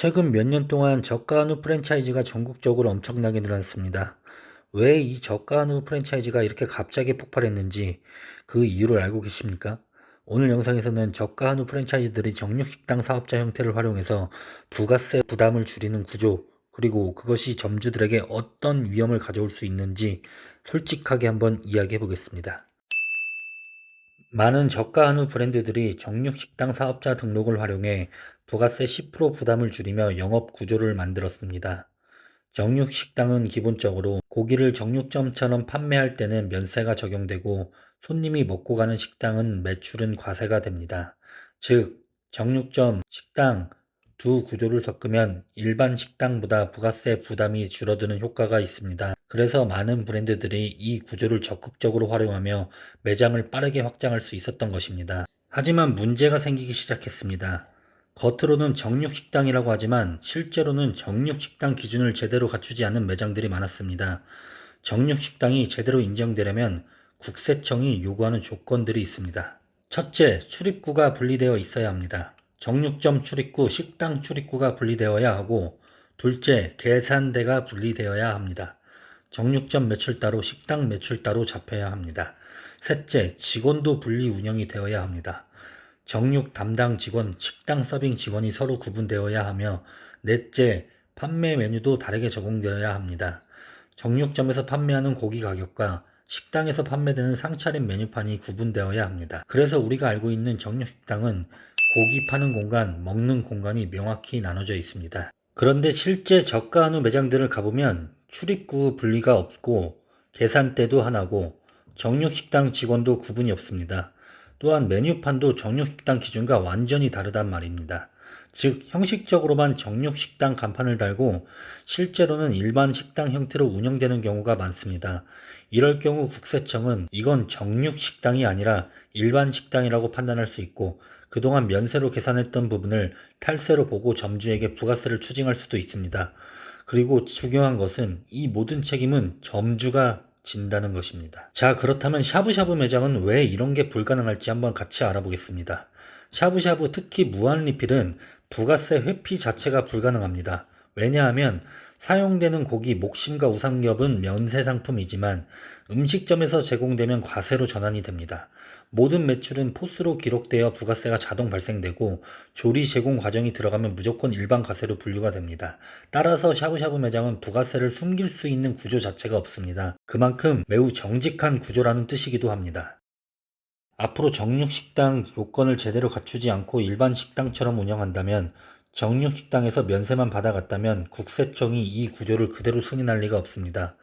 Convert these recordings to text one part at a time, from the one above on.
최근 몇 년 동안 저가 한우 프랜차이즈가 전국적으로 엄청나게 늘어났습니다. 왜 이 저가 한우 프랜차이즈가 이렇게 갑자기 폭발했는지 그 이유를 알고 계십니까? 오늘 영상에서는 저가 한우 프랜차이즈들이 정육식당 사업자 형태를 활용해서 부가세 부담을 줄이는 구조, 그리고 그것이 점주들에게 어떤 위험을 가져올 수 있는지 솔직하게 한번 이야기해 보겠습니다. 많은 저가 한우 브랜드들이 정육식당 사업자 등록을 활용해 부가세 10% 부담을 줄이며 영업 구조를 만들었습니다. 정육식당은 기본적으로 고기를 정육점처럼 판매할 때는 면세가 적용되고 손님이 먹고 가는 식당은 매출은 과세가 됩니다. 즉, 정육점, 식당 두 구조를 섞으면 일반 식당보다 부가세 부담이 줄어드는 효과가 있습니다. 그래서 많은 브랜드들이 이 구조를 적극적으로 활용하며 매장을 빠르게 확장할 수 있었던 것입니다. 하지만 문제가 생기기 시작했습니다. 겉으로는 정육식당이라고 하지만 실제로는 정육식당 기준을 제대로 갖추지 않은 매장들이 많았습니다. 정육식당이 제대로 인정되려면 국세청이 요구하는 조건들이 있습니다. 첫째, 출입구가 분리되어 있어야 합니다. 정육점 출입구, 식당 출입구가 분리되어야 하고, 둘째, 계산대가 분리되어야 합니다. 정육점 매출 따로, 식당 매출 따로 잡혀야 합니다. 셋째, 직원도 분리 운영이 되어야 합니다. 정육 담당 직원, 식당 서빙 직원이 서로 구분되어야 하며, 넷째, 판매 메뉴도 다르게 적용되어야 합니다. 정육점에서 판매하는 고기 가격과 식당에서 판매되는 상차림 메뉴판이 구분되어야 합니다. 그래서 우리가 알고 있는 정육식당은 고기 파는 공간, 먹는 공간이 명확히 나눠져 있습니다. 그런데 실제 저가 한우 매장들을 가보면 출입구 분리가 없고 계산대도 하나고 정육식당 직원도 구분이 없습니다. 또한 메뉴판도 정육식당 기준과 완전히 다르단 말입니다. 즉, 형식적으로만 정육식당 간판을 달고 실제로는 일반 식당 형태로 운영되는 경우가 많습니다. 이럴 경우 국세청은 이건 정육식당이 아니라 일반 식당이라고 판단할 수 있고 그동안 면세로 계산했던 부분을 탈세로 보고 점주에게 부가세를 추징할 수도 있습니다. 그리고 중요한 것은 이 모든 책임은 점주가 진다는 것입니다. 자, 그렇다면 샤브샤브 매장은 왜 이런 게 불가능할지 한번 같이 알아보겠습니다. 샤브샤브 특히 무한 리필은 부가세 회피 자체가 불가능합니다. 왜냐하면 사용되는 고기 목심과 우삼겹은 면세 상품이지만 음식점에서 제공되면 과세로 전환이 됩니다. 모든 매출은 포스로 기록되어 부가세가 자동 발생되고 조리 제공 과정이 들어가면 무조건 일반 과세로 분류가 됩니다. 따라서 샤브샤브 매장은 부가세를 숨길 수 있는 구조 자체가 없습니다. 그만큼 매우 정직한 구조라는 뜻이기도 합니다. 앞으로 정육식당 요건을 제대로 갖추지 않고 일반 식당처럼 운영한다면 정육식당에서 면세만 받아갔다면 국세청이 이 구조를 그대로 승인할 리가 없습니다.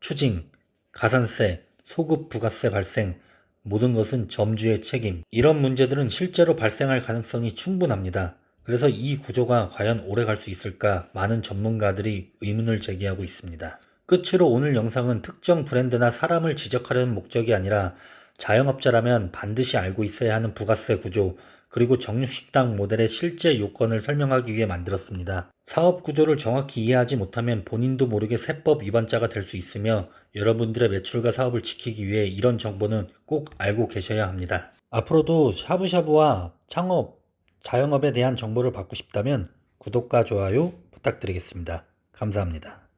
추징, 가산세, 소급 부가세 발생, 모든 것은 점주의 책임. 이런 문제들은 실제로 발생할 가능성이 충분합니다. 그래서 이 구조가 과연 오래 갈 수 있을까 많은 전문가들이 의문을 제기하고 있습니다. 끝으로 오늘 영상은 특정 브랜드나 사람을 지적하려는 목적이 아니라 자영업자라면 반드시 알고 있어야 하는 부가세 구조, 그리고 정육식당 모델의 실제 요건을 설명하기 위해 만들었습니다. 사업 구조를 정확히 이해하지 못하면 본인도 모르게 세법 위반자가 될 수 있으며 여러분들의 매출과 사업을 지키기 위해 이런 정보는 꼭 알고 계셔야 합니다. 앞으로도 샤브샤브와 창업, 자영업에 대한 정보를 받고 싶다면 구독과 좋아요 부탁드리겠습니다. 감사합니다.